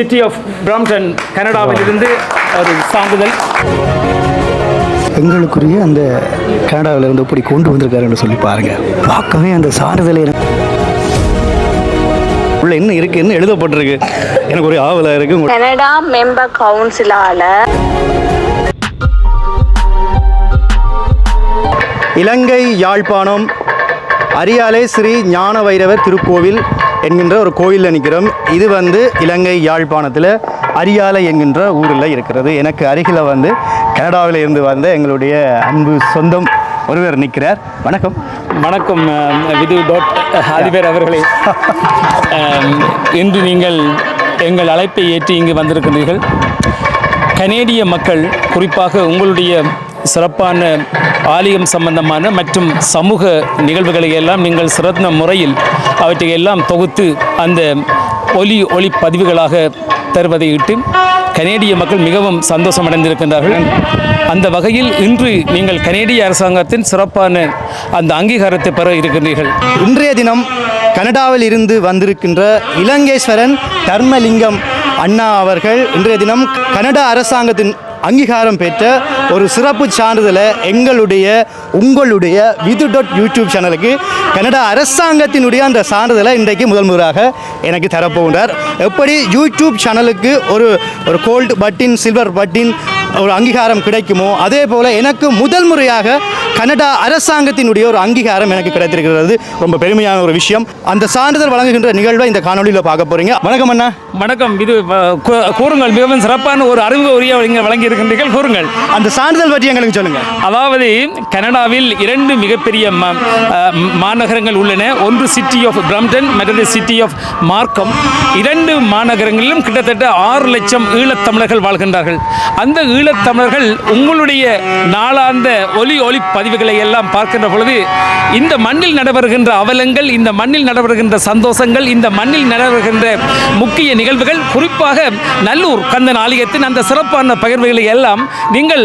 City of Brampton கனடாவிலிருந்து ஒரு சான்றிதழ். எங்களுக்குரிய அந்த கனடாவில் இருந்து இப்படி கொண்டு வந்திருக்காருன்னு சொல்லி பாருங்க. பார்க்கவே அந்த சான்றிதழை உள்ள என்ன இருக்கு என்ன எழுதப்பட்டிருக்கு? எனக்கு ஒரு ஆவலாக இருக்கு. கனடா மெம்பர் கவுன்சிலால இலங்கை யாழ்ப்பாணம் அரியாலை ஸ்ரீ ஞான வைரவர் திருக்கோவில் என்கின்ற ஒரு கோயிலில் நிற்கிறோம் இது வந்து இலங்கை யாழ்ப்பாணத்தில் அரியாலை என்கின்ற ஊரில் இருக்கிறது. எனக்கு அருகில் வந்து கனடாவில் இருந்து வந்த எங்களுடைய அன்பு சொந்தம் ஒருவர் நிற்கிறார் வணக்கம். வணக்கம் விது டாட் அதிபர் அவர்களே. இன்று நீங்கள் எங்கள் அழைப்பை ஏற்றி இங்கு வந்திருக்கிறீர்கள் கனேடிய மக்கள் குறிப்பாக உங்களுடைய சிறப்பான ஆலயம் சம்பந்தமான மற்றும் சமூக நிகழ்வுகளை எல்லாம் நீங்கள் சிறந்த முறையில் அவற்றை எல்லாம் தொகுத்து அந்த ஒலி ஒளி பதிவுகளாக தருவதை இட்டு கனேடிய மக்கள் மிகவும் சந்தோஷம் அடைந்திருக்கின்றார்கள் அந்த வகையில் இன்று நீங்கள் கனேடிய அரசாங்கத்தின் சிறப்பான அந்த அங்கீகாரத்தை பெற இருக்கின்றீர்கள். இன்றைய தினம் கனடாவில் இருந்து வந்திருக்கின்ற இலங்கேஸ்வரன் தர்மலிங்கம் அண்ணா அவர்கள் இன்றைய தினம் கனடா அரசாங்கத்தின் அங்கீகாரம் பெற்ற ஒரு சிறப்பு சான்றிதழை எங்களுடைய உங்களுடைய விது டாட் யூடியூப் சேனலுக்கு கனடா அரசாங்கத்தினுடைய அந்த சான்றிதழை இன்றைக்கு முதல் முதலாக எனக்கு தரப்போகின்றார். எப்படி யூடியூப் சேனலுக்கு ஒரு ஒரு கோல்டு பட்டின் சில்வர் பட்டின் ஒரு அங்கீகாரம் கிடைக்குமோ? அதே போல் எனக்கு முதல் முறையாக கனடா அரசாங்கத்தினுடைய ஒரு அங்கீகாரம் எனக்கு கிடைத்திருக்கிறது. ரொம்ப பெருமையான ஒரு விஷயம். அந்த சான்றிதழ் வழங்குகின்ற நிகழ்வை இந்த காணொலியில் பார்க்க போறீங்க. வணக்கம் அண்ணா. வணக்கம். இது கூறுங்கள். மிகவும் சிறப்பான ஒரு அறிமுக உரிய வழங்கி இருக்கின்றீர்கள் கூறுங்கள். அந்த சான்றிதழ் பற்றி எங்களுக்கு சொல்லுங்க. அதாவது கனடாவில் இரண்டு மிகப்பெரிய மாநகரங்கள் உள்ளன. ஒன்று சிட்டி ஆஃப் பிரம்டன் மற்றது சிட்டி ஆஃப் மார்க்கம் இரண்டு மாநகரங்களிலும் கிட்டத்தட்ட ஆறு லட்சம் ஈழத்தமிழர்கள் வாழ்கின்றார்கள். அந்த ஈழத்தமிழர்கள் உங்களுடைய நாளாந்த ஒலி ஒளி பதிவுகளை எல்லாம் பார்க்கின்ற பொழுது இந்த மண்ணில் நடைபெறுகின்ற அவலங்கள் இந்த மண்ணில் நடைபெறுகின்ற சந்தோஷங்கள் இந்த மண்ணில் நடைபெறுகின்ற முக்கிய நிகழ்வுகள் குறிப்பாக நல்லூர் கந்தன் ஆலயத்தின் அந்த சிறப்பான பகிர்வுகளை எல்லாம் நீங்கள்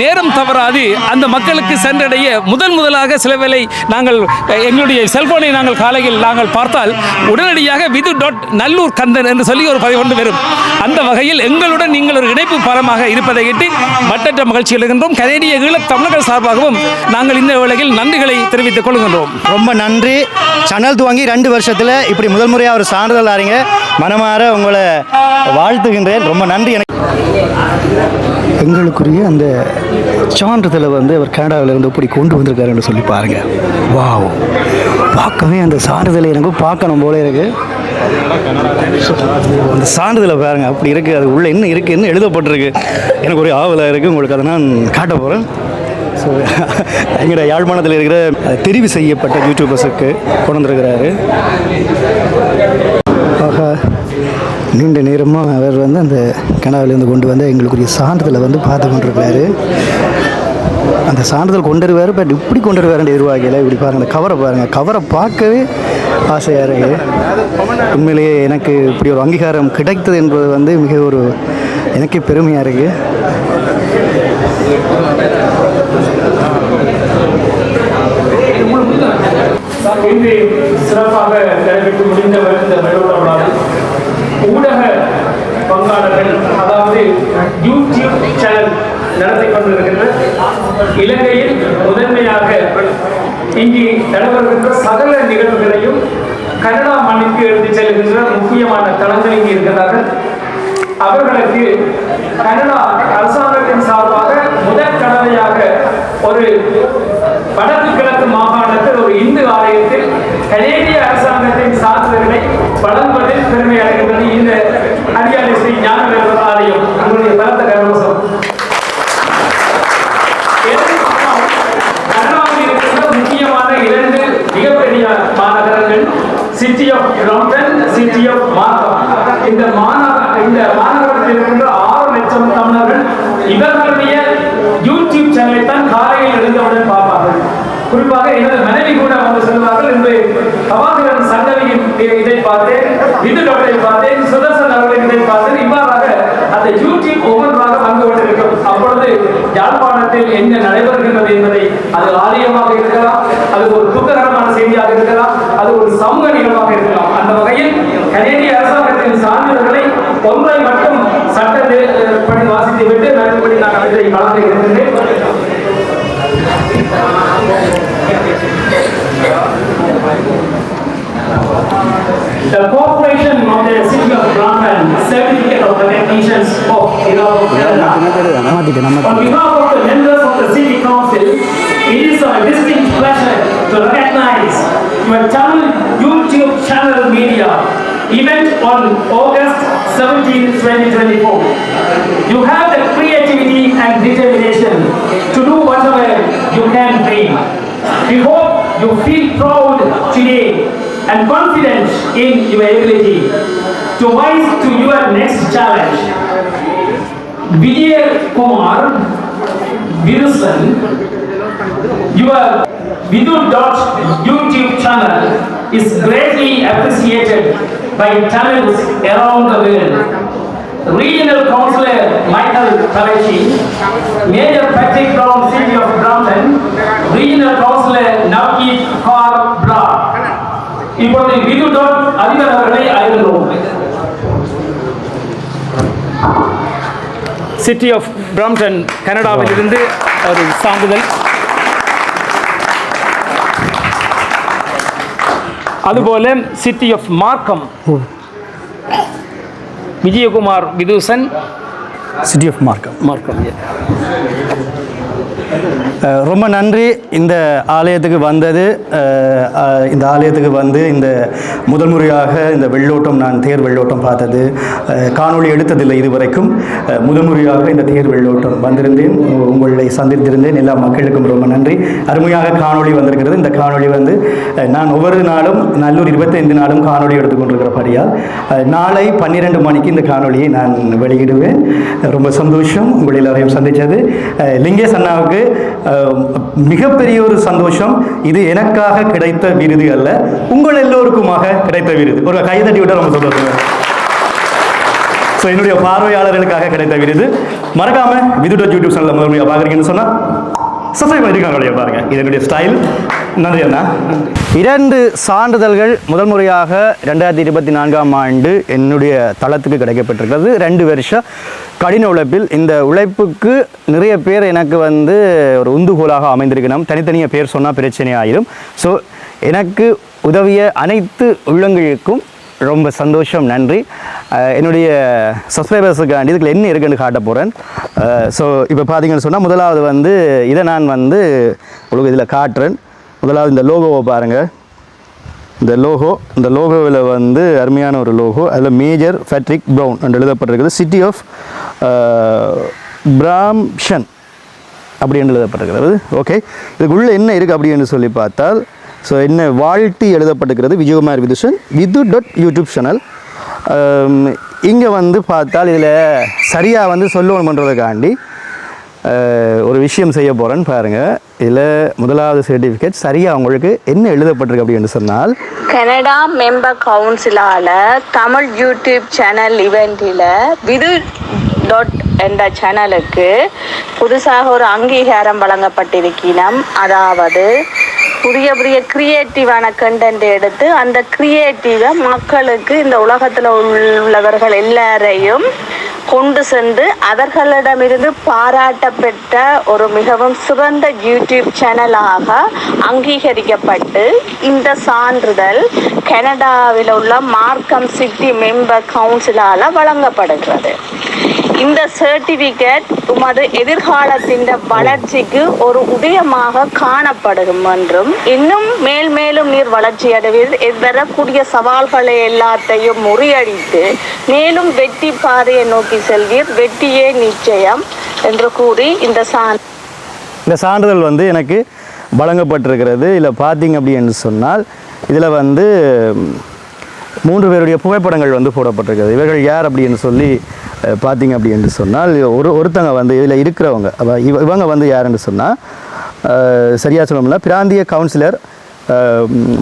நேரம் தவறாது அந்த மக்களுக்கு சென்றடைய முதன் முதலாக சில வேளை நாங்கள் எங்களுடைய செல்போனை நாங்கள் காலையில் நாங்கள் பார்த்தால் உடனடியாக விது டாட் நல்லூர் கந்தன் என்று சொல்லி ஒரு பதிவு கொண்டு வரும். அந்த வகையில் எங்களுடன் நீங்கள் ஒரு இணைப்பு பாலமாக இருப்பதை இட்டு மட்டற்ற மகிழ்ச்சி எழுகின்றோம். கனேடிய ஈழத் தமிழர்கள் சார்பாகவும் நாங்கள் இந்த வேளையில் நன்றிகளை தெரிவித்துக் கொள்கின்றோம். ரொம்ப நன்றி. சேனல் துவங்கி ரெண்டு வருஷத்தில் இப்படி முதல் முறையாக ஒரு சான்றிதழ் ஆறீங்க மனமாற உங்களை வாழ்த்துகின்றேன். ரொம்ப நன்றி. எனக்கு எங்களுக்குரிய அந்த சான்றிதழை வந்து அவர் கனடாவில் இருந்து இப்படி கொண்டு வந்திருக்காருன்னு சொல்லி பாருங்க. வாவ். பார்க்கவே அந்த சான்றிதழை எனக்கு பார்க்கணும் போல இருக்கு. அந்த சான்றிதழை பாருங்க அப்படி இருக்கு அது உள்ள என்ன இருக்கு என்ன எழுதப்பட்டிருக்கு. எனக்கு ஒரு ஆவலாக இருக்கு உங்களுக்கு அதை நான் காட்ட போகிறேன் ஸோ எங்களோட யாழ்ப்பாணத்தில் இருக்கிற தெரிவு செய்யப்பட்ட யூடியூபர்ஸுக்கு கொண்டு வந்திருக்கிறாரு. ஆகா நீண்ட நேரமாக அவர் வந்து அந்த கனவிலேருந்து கொண்டு வந்து எங்களுக்குரிய சான்றிதழை வந்து பார்த்து கொண்டிருக்கிறாரு. அந்த சான்றிதழ் கொண்டு வருவார் பட் இப்படி கொண்டு வருவாருன்ற எதிர்வாகையில் இப்படி பாருங்கள் அந்த கவரை பாருங்கள் கவரை பார்க்கவே ஆசையாக இருக்குது உண்மையிலேயே எனக்கு இப்படி ஒரு அங்கீகாரம் கிடைத்தது என்பது வந்து மிக ஒரு எனக்கே பெருமையாக இருக்குது இன்று சிறப்பாக நடைபெற்று முடிந்தவர் இந்த மெலோட ஊடக பங்காளர்கள் அதாவது யூடியூப் சேனல் நடத்தி கொண்டிருக்கின்ற இலங்கையில் முதன்மையாக இங்கு நடைபெறுகின்ற சகல நிகழ்வுகளையும் கனடா மண்ணிற்கு எடுத்துச் செல்கின்ற முக்கியமான தளங்கள் இங்கு இருக்கிறார்கள் அவர்களுக்கு கனடா அரசாங்கத்தின் சார்பாக முதல் கடமையாக ஒரு வடக்கு கிழக்கு மாகாணத்தில் ஒரு இந்து ஆலயத்தில் கனேடிய அரசாங்கத்தின் சான்றிதழ்களை வழங்குவதில் பெருமை அடைகின்றது. இந்த அரியாலை ஸ்ரீ ஞானவேலர் ஆலயம் உங்களுடைய பலத்த கரவசம் கனடாவில் இருக்கின்ற முக்கியமான இரண்டு மிகப்பெரிய மாநகரங்கள் city of Brampton city of Markham இந்த மாநகர இந்த மாநகரத்தில் இருக்கின்ற ஆறு லட்சம் தமிழர்கள் இவர்களுடைய யூடியூப் தான் காலையில் எழுந்தவுடன் பார்ப்பார்கள். குறிப்பாக எனது மனைவி கூட வந்து சொல்லுவார்கள் என்று கவாதிரன் சங்கவியின் இதை பார்த்தேன் விது டாக்டரை பார்த்தேன் சுதர்சன் அவர்களின் இதை பார்த்தேன். இவ்வாறாக அந்த யூடியூப் ஒவ்வொன்றாக வந்து கொண்டிருக்கும். அப்பொழுது யாழ்ப்பாணத்தில் என்ன நடைபெறுகின்றது என்பதை அது ஆலயமாக இருக்கலாம் அது ஒரு துக்ககரமான செய்தியாக இருக்கலாம் அது ஒரு சமூக நிகழ்வாக இருக்கலாம். அந்த வகையில் கனேடிய அரசாங்கத்தின் சான்றிதழ்களை ஒன்றை மட்டும் சட்டத்தில் படி வாசித்து விட்டு மறுபடி நான் இதை வழங்க இருக்கின்றேன் The Corporation of the City of Brampton Certificate of Recognition of Hero Kerala. On behalf of the members of the City Council, it is a distinct pleasure to recognize your Tamil YouTube channel media event on August 17, 2024. You have the creativity and determination whatever you can dream. We hope you feel proud today and confident in your ability to rise to your next challenge. Vijay Kumar Virusan, your Vidu YouTube channel is greatly appreciated by Tamils around the world. Regional Councillor Michael Kalechi, Major Patrick Brown, City of Brampton, Regional Councillor Navkeet Kaur Bra. இப்பொழுது விது dot அதிபர் அவர்களை அழைக்கிறோம் city of Brampton கனடாவிலிருந்து ஒரு சான்றிதழ் அதுபோல city of மார்க்கம் Vijayakumar விதூசன் city of மார்க்கம் மார்க்கம் அஹ் ரொம்ப நன்றி. இந்த ஆலயத்துக்கு வந்தது இந்த ஆலயத்துக்கு வந்து இந்த முதல் முறையாக இந்த வெள்ளோட்டம் நான் தேர் வெள்ளோட்டம் பார்த்தது. காணொளி எடுத்ததில்லை இதுவரைக்கும். முதல் முறையாக இந்த தேர் வெள்ளோட்டம் வந்திருந்தேன். உங்களை சந்தித்திருந்தேன். எல்லா மக்களுக்கும் ரொம்ப நன்றி. அருமையாக காணொளி வந்திருக்கிறது. இந்த காணொளி வந்து நான் ஒவ்வொரு நாளும் நல்லூர் இருபத்தைந்து நாளும் காணொளி எடுத்துக்கொண்டிருக்கிறபடியால் நாளை பன்னிரெண்டு மணிக்கு இந்த காணொலியை நான் வெளியிடுவேன். ரொம்ப சந்தோஷம். உங்கள் எல்லாரையும் சந்தித்தது. அஹ் லிங்கேஷ் அண்ணாவுக்கு மிகப்பெரிய ஒரு சந்தோஷம். இது எனக்காக கிடைத்த விருது அல்ல. உங்கள் எல்லோருக்குமாக கிடைத்த விருது. ஒரு கைதட்டி விட்டால் ரொம்ப சந்தோஷம் ஸோ என்னுடைய பார்வையாளர்களுக்காக கிடைத்த விருது. மறக்காம விதுட யூடியூப் சேனலில் முதன்மையாக பார்க்குறீங்கன்னு சொன்னால் சப்ஸ்கிரைப் பண்ணியிருக்காங்க பாருங்க. இது என்னுடைய ஸ்டைல் நன்றி அண்ணா. இரண்டு சான்றிதழ்கள் முதல் முறையாக ரெண்டாயிரத்தி இருபத்தி நான்காம் ஆண்டு என்னுடைய தளத்துக்கு கிடைக்கப்பட்டிருக்கிறது. ரெண்டு வருஷம் கடின உழைப்பில் இந்த உழைப்புக்கு நிறைய பேர் எனக்கு வந்து ஒரு உந்துகோலாக அமைந்திருக்கணும் தனித்தனியாக பேர் சொன்னால் பிரச்சனை ஆயிரும். ஸோ எனக்கு உதவிய அனைத்து உள்ளங்களுக்கும் ரொம்ப சந்தோஷம் நன்றி. என்னுடைய சப்ஸ்கிரைபர்ஸுக்காண்டி இதுக்கு என்ன இருக்குன்னு காட்ட போகிறேன் ஸோ இப்போ பார்த்தீங்கன்னு சொன்னால் முதலாவது வந்து இதை நான் வந்து உங்களுக்கு இதில் காட்டுறேன். முதலாவது இந்த லோகோவை பாருங்கள் இந்த லோகோ இந்த லோகோவில் வந்து அருமையான ஒரு லோகோ அதில் மேஜர் ஃபேட்ரிக் ப்ரௌன் என்று எழுதப்பட்டிருக்குது சிட்டி ஆஃப் பிராம்ஷன் அப்படின்னு எழுதப்பட்டிருக்கிறது. ஓகே இதுக்குள்ளே என்ன இருக்குது அப்படின்னு சொல்லி பார்த்தால் ஸோ என்ன வாழ்த்தி எழுதப்பட்டிருக்கிறது Vijayakumar Vidhushan Vidhu dot YouTube channel இங்கே வந்து பார்த்தால் இதில் சரியாக வந்து சொல்லணுன்றதுக்காண்டி ஒரு விஷயம் செய்ய போகிறேன்னு பாருங்கள் இதில் முதலாவது சர்டிஃபிகேட் சரியாக உங்களுக்கு என்ன எழுதப்பட்டிருக்கு அப்படின்னு சொன்னால் கனடா மெம்பர் கவுன்சிலால் தமிழ் யூடியூப் சேனல் இவெண்ட்டில் விது டாட் என்ற சேனலுக்கு புதுசாக ஒரு அங்கீகாரம் வழங்கப்பட்டிருக்கினம். அதாவது புதிய புதிய கிரியேட்டிவான கண்டென்ட் எடுத்து அந்த கிரியேட்டிவை மக்களுக்கு இந்த உலகத்தில் உள்ளவர்கள் எல்லாரையும் கொண்டு சென்று அவர்களிடமிருந்து பாராட்டப்பட்ட ஒரு மிகவும் சிறந்த யூடியூப் சேனலாக அங்கீகரிக்கப்பட்டு இந்த சான்றிதழ் கனடாவில் உள்ள மார்க்கம் சிட்டி மெம்பர் கவுன்சிலால் வழங்கப்படுகிறது. இந்த சர்டிபிகேட் உமது எதிர்காலத்தின் வளர்ச்சிக்கு ஒரு உதயமாக காணப்படும் என்றும் இன்னும் மேல் மேலும் நீர் வளர்ச்சி அடைவில் வரக்கூடிய சவால்களை எல்லாத்தையும் முறியடித்து மேலும் வெற்றி பாதையை நோக்கி செல்வீர். வெற்றியே நிச்சயம் என்று கூறி இந்த சான் இந்த சான்றிதழ் வந்து எனக்கு வழங்கப்பட்டிருக்கிறது. இதில் பார்த்தீங்க அப்படின்னு சொன்னால் இதில் வந்து மூன்று பேருடைய புகைப்படங்கள் வந்து போடப்பட்டிருக்கிறது. இவர்கள் யார் அப்படின்னு சொல்லி பார்த்தீங்க அப்படின்னு சொன்னால் ஒரு ஒருத்தங்க வந்து இதில் இருக்கிறவங்க இவ இவங்க வந்து யாருன்னு சொன்னால் சரியாக சொல்லணும்னா பிராந்திய கவுன்சிலர்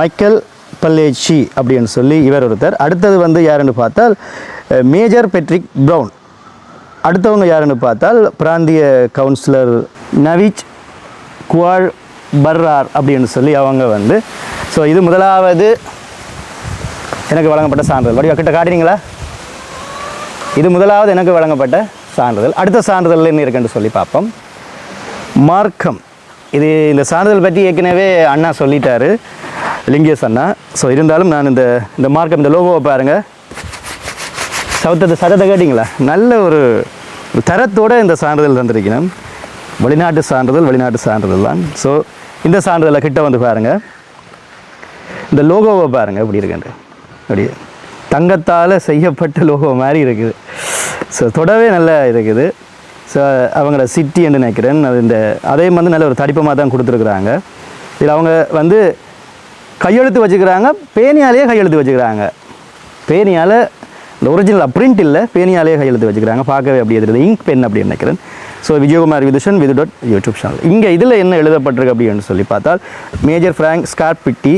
மைக்கேல் பல்லேச்சி அப்படின்னு சொல்லி இவர் ஒருத்தர். அடுத்தது வந்து யாருன்னு பார்த்தால் மேஜர் பெட்ரிக் ப்ரௌன். அடுத்தவங்க யாருன்னு பார்த்தால் பிராந்திய கவுன்சிலர் நவிச் குவால் பர்ரார் அப்படின்னு சொல்லி அவங்க வந்து ஸோ இது முதலாவது எனக்கு வழங்கப்பட்ட சான்றிதழ். வடிவா கிட்ட காட்டுறீங்களா? இது முதலாவது எனக்கு வழங்கப்பட்ட சான்றிதழ். அடுத்த சான்றிதழ் என்ன இருக்குன்னு சொல்லி பார்ப்போம். மார்க்கம். இது இந்த சான்றிதழ் பற்றி ஏற்கனவே அண்ணா சொல்லிட்டாரு. லிங்கேஸ் அண்ணா. ஸோ இருந்தாலும் நான் இந்த இந்த மார்க்கம் இந்த லோகோவை பாருங்கள் சவுத்தத்தை சதத்தை கேட்டிங்களா? நல்ல ஒரு தரத்தோடு இந்த சான்றிதழ் தந்திருக்கணும். வெளிநாட்டு சான்றிதழ் வெளிநாட்டு சான்றிதழ் தான். ஸோ இந்த சான்றிதழை கிட்ட வந்து பாருங்கள் இந்த லோகோவை பாருங்கள் இப்படி இருக்குன்ட்டு அப்படி. தங்கத்தால் செய்யப்பட்ட லோகோ மாதிரி இருக்குது. ஸோ தொடவே நல்லா இருக்குது ஸோ அவங்களோட சிட்டி என்று நினைக்கிறேன். அது இந்த அதையும் வந்து நல்ல ஒரு தடிப்பமாக தான் கொடுத்துருக்குறாங்க. இதில் அவங்க வந்து கையெழுத்து வச்சுக்கிறாங்க பேனியாலேயே கையெழுத்து வச்சுக்கிறாங்க. பேனியால் இந்த ஒரிஜினல் பிரிண்ட் இல்லை பேனியாலேயே கையெழுத்து வச்சுக்கிறாங்க. பார்க்கவே அப்படி எதிர்த்து இங்க் பென் அப்படி நினைக்கிறேன். So Vijayakumar Vidhushan Vidhu dot YouTube channel இங்கே இதில் என்ன எழுதப்பட்டிருக்கு அப்படின்னு சொல்லி பார்த்தால் மேஜர் ஃப்ராங்க் ஸ்கார்பிட்டி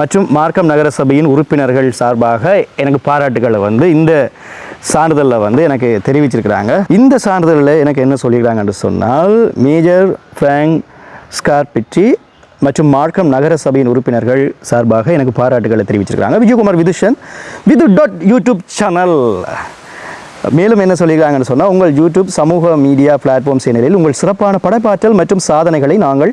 மற்றும் மார்க்கம் நகரசபையின் உறுப்பினர்கள் சார்பாக எனக்கு பாராட்டுகளை வந்து இந்த சான்றிதழில் வந்து எனக்கு தெரிவிச்சிருக்கிறாங்க. இந்த சான்றிதழில் எனக்கு என்ன சொல்லியிருக்காங்கன்னு சொன்னால் மேஜர் ஃப்ராங்க் ஸ்கார்பிட்டி மற்றும் மார்க்கம் நகர சபையின் உறுப்பினர்கள் சார்பாக எனக்கு பாராட்டுகளை தெரிவிச்சிருக்கிறாங்க. Vijayakumar Vidhushan Vidhu dot YouTube channel மேலும் என்ன சொல்லியிருக்காங்கன்னு சொன்னால் உங்கள் யூடியூப் சமூக மீடியா பிளாட்ஃபார்ம் சேனலில் உங்கள் சிறப்பான படைப்பாற்றல் மற்றும் சாதனைகளை நாங்கள்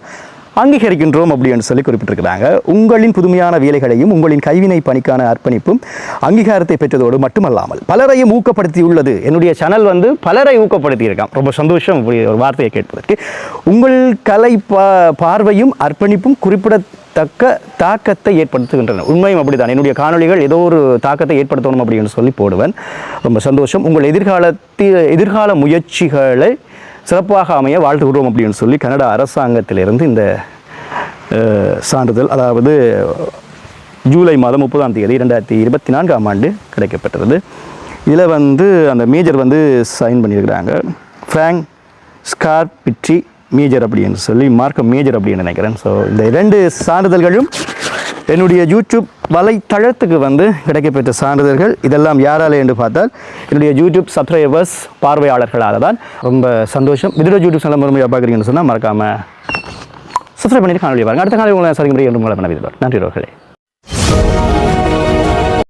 அங்கீகரிக்கின்றோம் அப்படின்னு சொல்லி குறிப்பிட்டிருக்கிறாங்க. உங்களின் புதுமையான வேலைகளையும் உங்களின் கைவினை பணிக்கான அர்ப்பணிப்பும் அங்கீகாரத்தை பெற்றதோடு மட்டுமல்லாமல் பலரையும் ஊக்கப்படுத்தியுள்ளது. என்னுடைய சேனல் வந்து பலரை ஊக்கப்படுத்தியிருக்கான் ரொம்ப சந்தோஷம் இப்படி ஒரு வார்த்தையை கேட்பதற்கு. உங்கள் கலை பா பார்வையும் அர்ப்பணிப்பும் குறிப்பிடத்தக்க தாக்கத்தை ஏற்படுத்துகின்றன. உண்மையும் அப்படிதான் என்னுடைய காணொளிகள் ஏதோ ஒரு தாக்கத்தை ஏற்படுத்தணும் அப்படின்னு சொல்லி போடுவேன். ரொம்ப சந்தோஷம். உங்கள் எதிர்காலத்தில் எதிர்கால முயற்சிகளை சிறப்பாக அமைய வாழ்த்துகிறோம் அப்படின்னு சொல்லி கனடா அரசாங்கத்திலிருந்து இந்த சான்றிதழ் அதாவது ஜூலை மாதம் முப்பதாம் தேதி ரெண்டாயிரத்தி இருபத்தி நான்காம் ஆண்டு கிடைக்கப்பட்டது இதில் வந்து அந்த மேஜர் வந்து சைன் பண்ணியிருக்கிறாங்க. ஃப்ராங்க் ஸ்கார் பிட்ரி மேஜர் அப்படின்னு சொல்லி மார்க்க மேஜர் அப்படின்னு நினைக்கிறேன். ஸோ இந்த இரண்டு சான்றிதழ்களும் என்னுடைய யூடியூப் வலைத்தளத்துக்கு வந்து கிடைக்கப்பெற்ற சான்றிதழ்கள் இதெல்லாம் யாரால என்று பார்த்தால் என்னுடைய யூடியூப் சப்ஸ்கிரைபர்ஸ் பார்வையாளர்களால் தான் ரொம்ப சந்தோஷம். இதோட யூடியூப் சேனல் முறையாக பார்க்குறீங்கன்னு சொன்னால் மறக்காமல் சப்ஸ்கிரைப் பண்ணிட்டு காணொலி பாருங்கள் அடுத்த காலையில் உங்களை சந்திக்க முடியும் என்று உங்களை நன்றி ரோர்களே